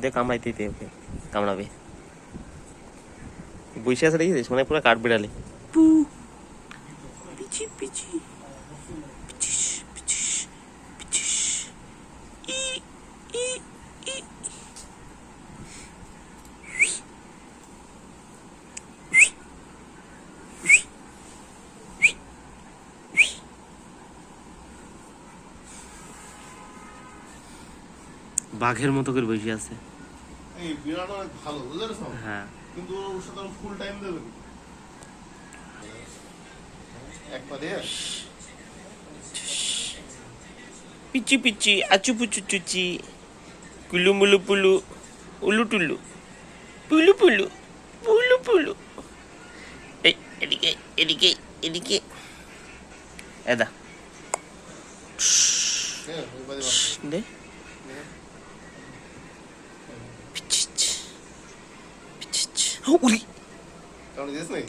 দে কামড়াইতে ওকে কামড়াবে। বসে আছে দেখিস? মানে পুরো কাঠ বিড়ালে। বাঘের মতো করে বসে আছে। এই বিড়াল অনেক ভালো বুঝতে হ্যাঁ। কিন্তু ওর সাথে ফুল টাইম দেবে পিচি পিচি আচু পুচু চুচি কুলু মুলু পুলু উলু টুলু পুলু পুলু পুলু পুলু। এই এদিকে এদিকে এদিকে। এদা হ্যাঁ, দে। পিচিচ উরি কারণ দিস নাই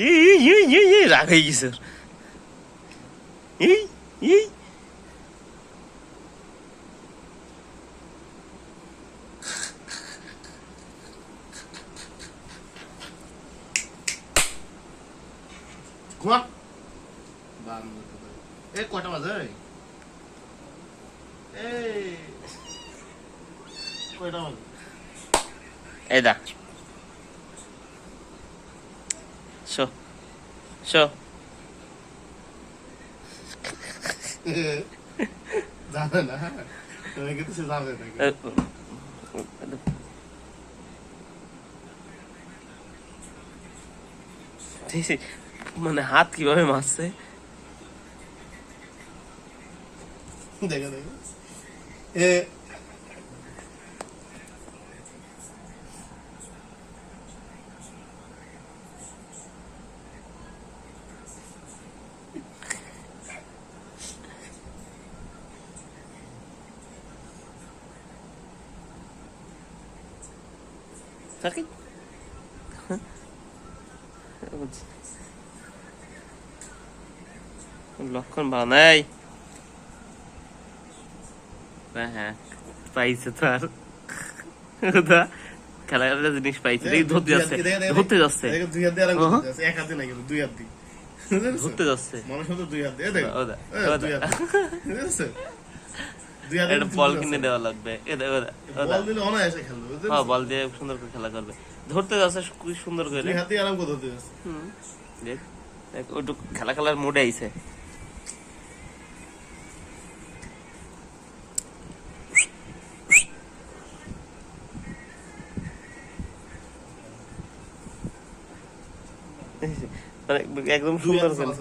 এই এই এই এই এই রাগ হয়ে গেছে ওর। এই এই ঘুমা এ কয়টা বাজে এই কয়টা বাজে এদা শো শো জানে না তুমি কিন্তু সে জানে না মানে হাত কীভাবে মারছে দেখে দেখে এ তাকে লক্ষণ ভালো নাই হ্যাঁ পাইছে তো আর ওটা খেলা খেলার জিনিস পাইছে দেখি ধরতে যাচ্ছে ধরতে যাচ্ছে। এক হাতে কিন্তু দুই হাত দিয়ে? ধরতে মানুষ দুই হাত দিয়ে, দেখো। দুই হাত? একটা বল কিনে দেওয়া লাগবে এ দেখ, ওদা, ওদা। বল দিলে অনায়াসে খেলবে, বুঝতে হ্যাঁ? বল দিয়ে সুন্দর করে খেলা করবে ধরতে যাচ্ছে খুব সুন্দর করে দুই আরাম করে যাচ্ছে। হুম। দেখ দেখ ওটু খেলা খেলার মোডে আইছে একদম সুন্দর পেরেছ?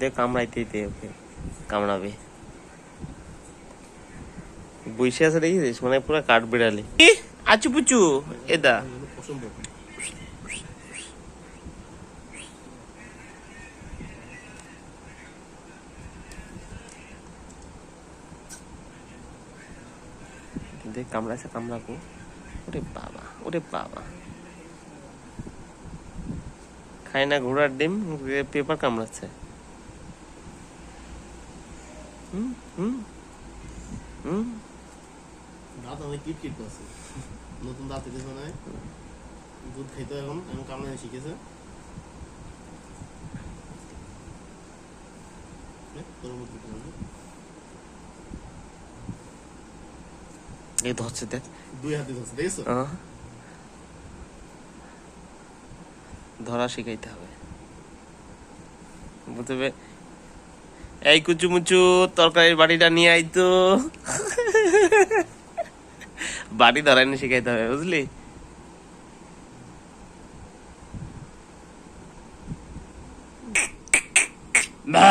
দেখ কামড়াইতে দে ওকে কামড়াবে। বসে আছে দেখিস? মানে পুরো কাঠ বিড়ালে আচু পুচু এদা দেখ কামড়াইছে, কামড়াবো। ওরে বাবা ওরে বাবা। খায় না ঘোড়ার ডিম পেপার কামড়াচ্ছে। দাঁত। নতুন দাঁত মনে। হয়। দুধ এখন শিখেছে। মধ্যে কি হবে? এই ধরছে দেখ। দুই হাতে ধরছে দেখেছ। ধরা শিখাইতে হবে। হবে এই কুচু মুচু তরকারির বাড়িটা নিয়ে আইতো বাড়ি ধরাইনি শিখাইতে হবে বুঝলি? বা